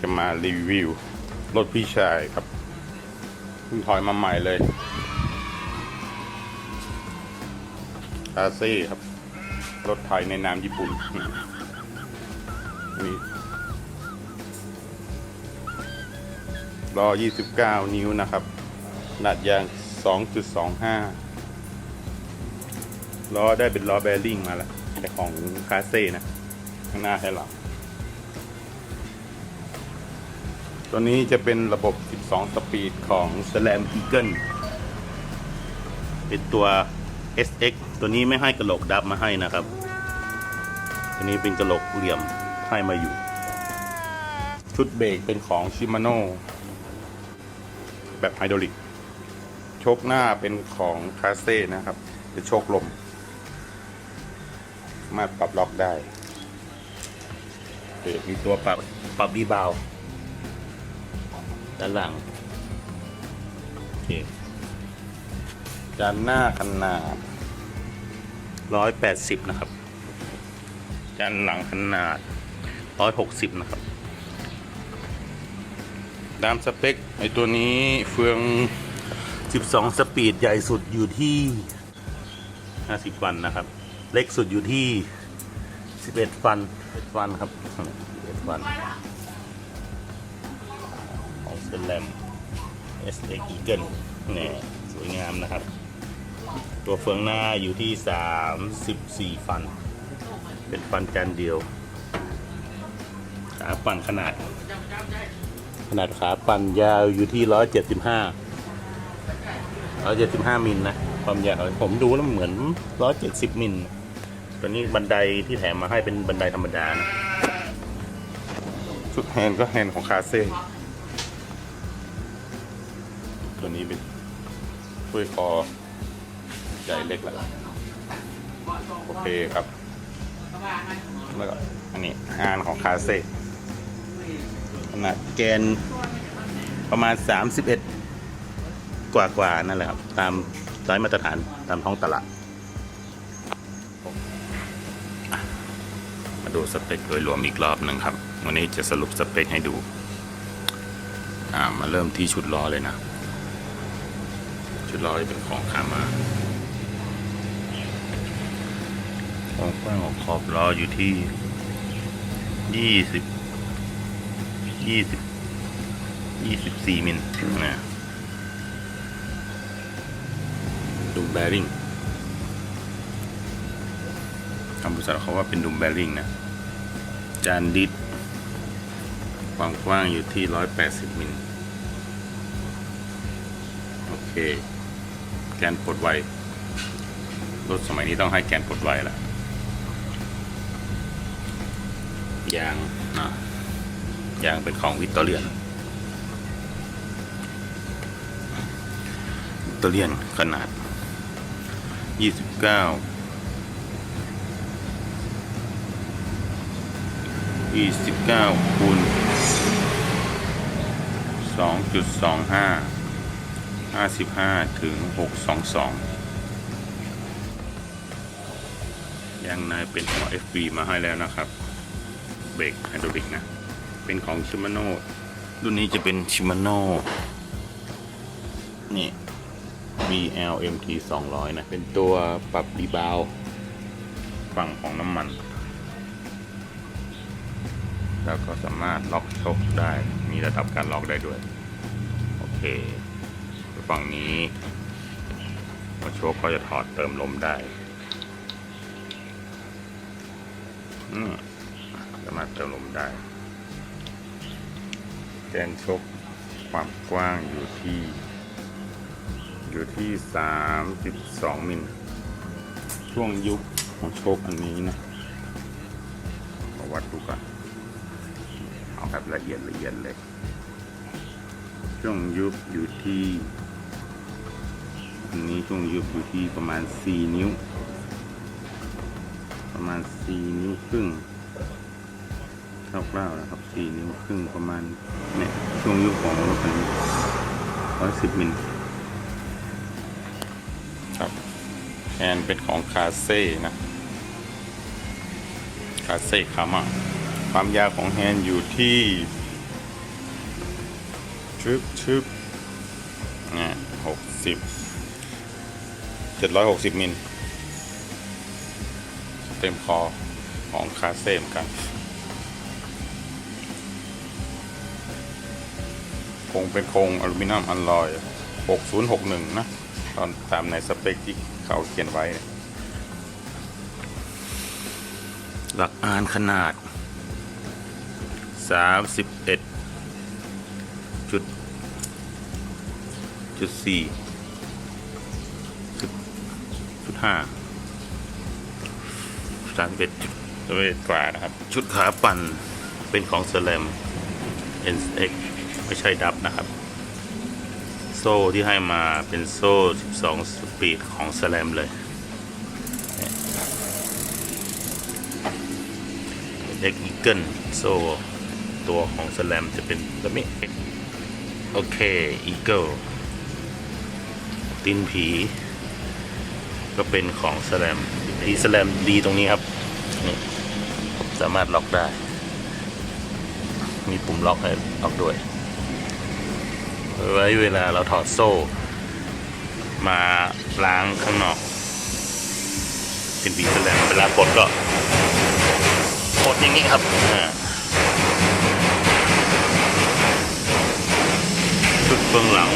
จะมารีวิว รถพี่ชายครับเพิ่งถอยมาใหม่เลยคาเซ่ครับ รถไทยในนามญี่ปุ่นนี่ล้อ29 นิ้วนะครับขนาดยาง 2.25 ล้อได้เป็นล้อแบริ่งมาแล้วแต่ของคาเซ่นะ ข้างหน้าให้หลัง ตัวนี้จะเป็นระบบ 12 สปีดของ Slam Eagle เป็นตัว SX ตัวนี้ไม่ให้กระโหลกดับมาให้นะครับ ตัวนี้เป็นกระโหลกเหลี่ยมให้มาอยู่ ชุดเบรกเป็นของ Shimano แบบไฮดรอลิก โชคหน้าเป็นของคาเซ่นะครับ เป็นโชคลม มาปรับล็อกได้โอเคมีตัวปรับปรับดีบาว ด้านหลัง โอเคจานหน้าขนาดร้อยแปดสิบนะครับจานหลังขนาดร้อยหกสิบนะครับ ตามสเปคไอตัวนี้เฟือง 12 สปีดใหญ่สุดอยู่ที่ 50ฟันนะครับ เล็กสุดอยู่ที่ 11 ฟัน11ฟันครับ11ฟัน ของเซเลม SX Eagle เนี่ยสวยงามนะครับ ตัวเฟืองหน้าอยู่ที่ 34 ฟัน เป็นฟันจานเดียวขาปั่นขนาด ขนาดขาปั่นยาวอยู่ที่ 175 175 มิลนะความยาวผมดูแล้วเหมือน 170 มิลตัวนี้บันไดที่แถมมาให้เป็นบันไดธรรมดานะชุดแฮนด์ก็แฮนด์ของคาเซ่ ตัวนี้เป็นถ้วยคอใหญ่เล็กแล้วโอเคครับ แล้วก็อันนี้ฮานของคาเซ่ขนาดแกนประมาณ 31 กว่ากว่านั่นแหละครับ ตามไซส์มาตรฐานตามท้องตลาด มาดูสเปคโดยรวมอีกรอบหนึ่งครับ วันนี้จะสรุปสเปคให้ดู อ่า มาเริ่มที่ชุดล้อเลยนะ ชุดล้อจะเป็นของขามาความกว้างของขอบล้ออยู่ที่ยี่สิบยี่สิบยี่สิบสี่มิลนะดุมแบริ่งคำภาษาเขาว่าเป็นดุมแบริ่งนะ จานดิสความกว้างอยู่ที่ร้อยแปดสิบมิล โอเค แกนปลดไวรถสมัยนี้ต้องให้แกนปลดไวแล้วยางนะยางเป็นของวิตเตอเรียนวิตเตอเรียนขนาด 29 29คูณ2.25 55 ถึง 622 ยางในเป็นหัว FB มาให้แล้วนะครับ เบรกไฮดรอลิกนะ เป็นของชิมาโน่รุ่นนี้จะเป็นชิมาโน่นี่ BLMT 200 นะ เป็นตัวปรับรีบาวด์ฝั่งของน้ำมัน แล้วก็สามารถล็อกโชคได้ มีระดับการล็อกได้ด้วย โอเค ฝั่งนี้หัวโชคก็จะถอดเติมลมได้อืมสามารถเติมลมได้แกนชกความกว้างอยู่ที่ อยู่ที่ 32 มิล ช่วงยุบของโชคอันนี้นะขอวัดดูก่อนเอาแบบละเอียดละเอียดเลย ช่วงยุบอยู่ที่ อันนี้ช่วงยุบอยู่ที่ประมาณ 4 นิ้ว ประมาณ 4 นิ้วครึ่งคร่าวๆนะครับ 4 นิ้วครึ่งประมาณเนี่ยช่วงยุบของรถคันนี้110มิลครับแอนเป็นของคาเซ่นะคาเซ่คามาความยาวของแฮนอยู่ที่ชึบชึบเนี่ยหกสิบ เจ็ดร้อยหกสิบมิลเต็มคอของคาเซ่เหมอนกันคงเป็นโครงอลูมิเนียมอลลอย 6061 นะ ตอนตามในสเปคที่เขาเขียนไว้ หลักอานขนาด 31จุดจุดสี่จุดจุด ห้าสามเอ็ดจุดเอ็ดกว่านะครับ ชุดขาปั่นเป็นของเซเลม NX ไม่ใช่ดับนะครับ โซ่ที่ให้มาเป็นโซ่ 12 สปีดของเซเลมเลย เอ็กอีเกิลโซ่ตัวของเซเลมจะเป็นแบบนี้ โอเค อีเกิลตินผี ก็เป็นของสลมทีสแลมดีตรงนี้ครับนี่สามารถล็อกได้ มีปุ่มล็อกให้ล็อกด้วย ไว้เวลาเราถอดโซ่ มาล้างข้างนอกเป็นบีสลมเวลาปลดก็ปลดอย่างนี้ครับชุดเบื้องหลัง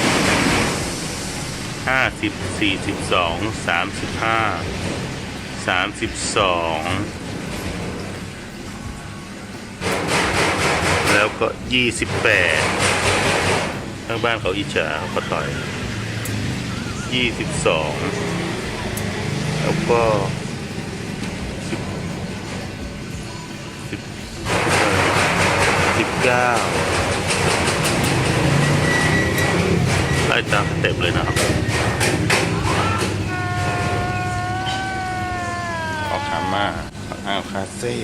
ห้าสิบสี่สิบสองสามสิบห้าสามสิบสองแล้วก็ยี่สิบแปดทางบ้านเขาอิจฉาเขาก็ถอยยี่สิบสองแล้วก็สิบสิบสิบเก้าไล่ตามสเต็ปเลยนะครับ ออกคาม่าอ้าวคาเซ่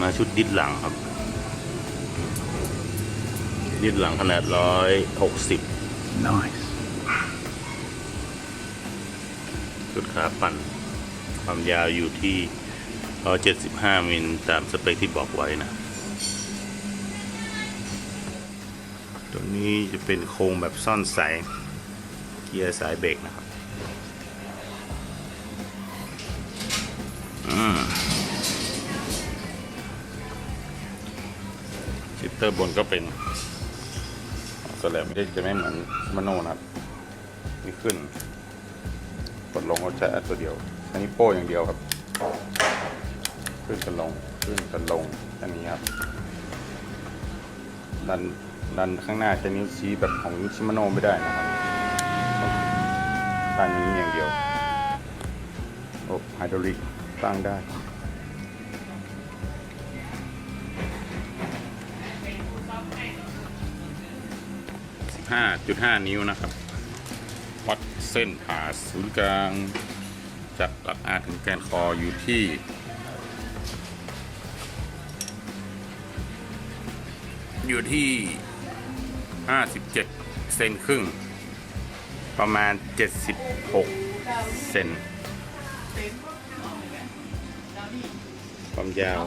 มาชุดดิดหลังครับ ดิดหลังขนาดร้อยหกสิบ Nice. ชุดขาปั่น ความยาวอยู่ที่ร้อยเจ็ดสิบห้ามิลตามสเปคที่บอกไว้นะ ตัวนี้จะเป็นโครงแบบซ่อนสายเกียร์สายเบรกนะครับ ชิปเตอร์บนก็เป็นสแลบไม่ได้จะไม่เหมือนมโนนะครับนี่ขึ้น กดลงก็ใช้ตัวเดียว อันนี้โป้อย่างเดียวครับ ขึ้นกันลง ขึ้นกันลง อันนี้ครับ ดัน ดันข้างหน้าใช้นิ้วชี้แบบของชิมาโนไม่ได้นะครับต้องด้านนี้อย่างเดียว โอ้ไฮดรอลิก ตั้งได้ 15.5 นิ้วนะครับ วัดเส้นผ่าศูนย์กลาง จากหลักอาถึงแกนคออยู่ที่ อยู่ที่ 57 เซนครึ่ง ประมาณ 76 เซน ความยาว35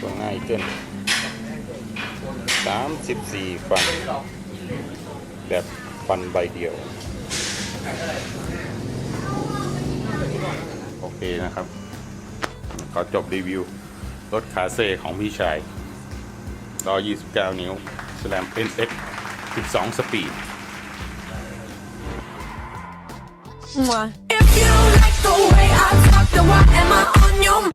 ตัวง่ายขึ้น34ฟัน แบบฟันใบเดียว โอเคนะครับขอจบรีวิว รถคาเซ่ของพี่ชายรอ29 นิ้ว s แลม NX 12 สปีด If you like the way I talk, Mwah.